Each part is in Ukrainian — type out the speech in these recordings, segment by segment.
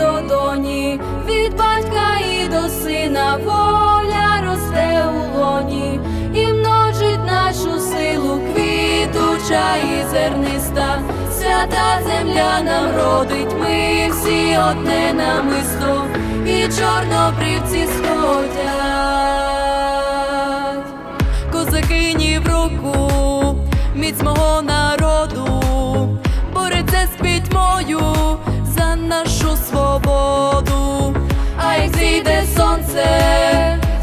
до доні, від батька і до сина воля росте у лоні, і множить нашу силу квітуча і зерниста, свята земля нам родить, ми всі одне намисто, і чорнобривці сходять, козакині в руку, міць мого народу, бореться з пітьмою нашу свободу. А як зійде сонце,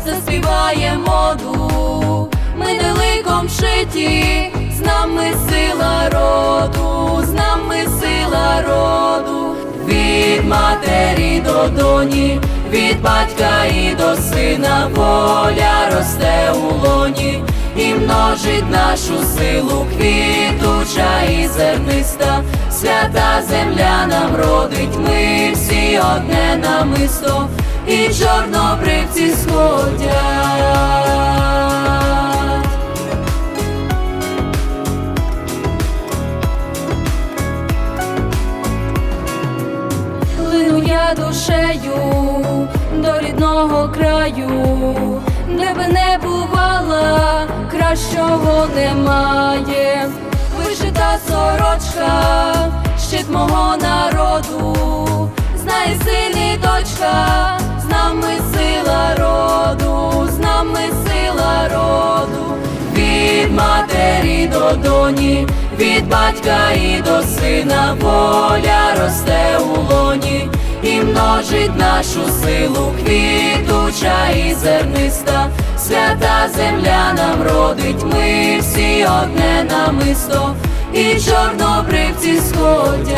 заспіває моду, ми не ликом шиті, з нами сила роду, з нами сила роду, від матері до доні, від батька і до сина воля росте у лоні. І множить нашу силу, квітуча і зерниста, свята земля нам родить, ми всі одне намисто, і чорнобривці сходять. Лину я душею до рідного краю, де би не бувала, кращого немає. Сорочка, щит мого народу, знає син дочка, з нами сила роду, з нами сила роду, від матері до доні, від батька і до сина воля росте у лоні і множить нашу силу, квітуча і зерниста, свята земля нам родить, ми всі одне намисто, і чорнобривці сходять.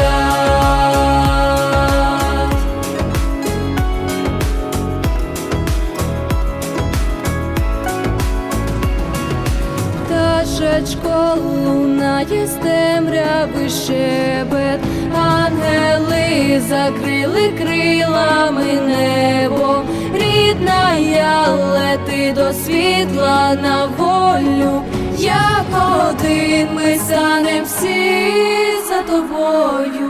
Пташечко лунає з темряви щебет, ангели закрили крилами небо, рідна я лети до світла на волю, як один ми станем всі за тобою.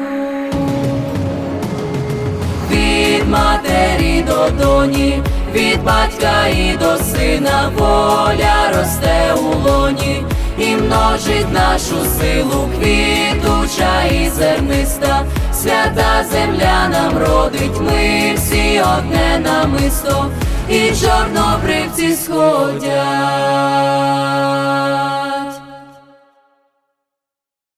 Від матері до доні, від батька і до сина воля росте у лоні. І множить нашу силу, квітуча і зерниста, свята земля нам родить, ми всі одне намисто, і чорнобривці сходять.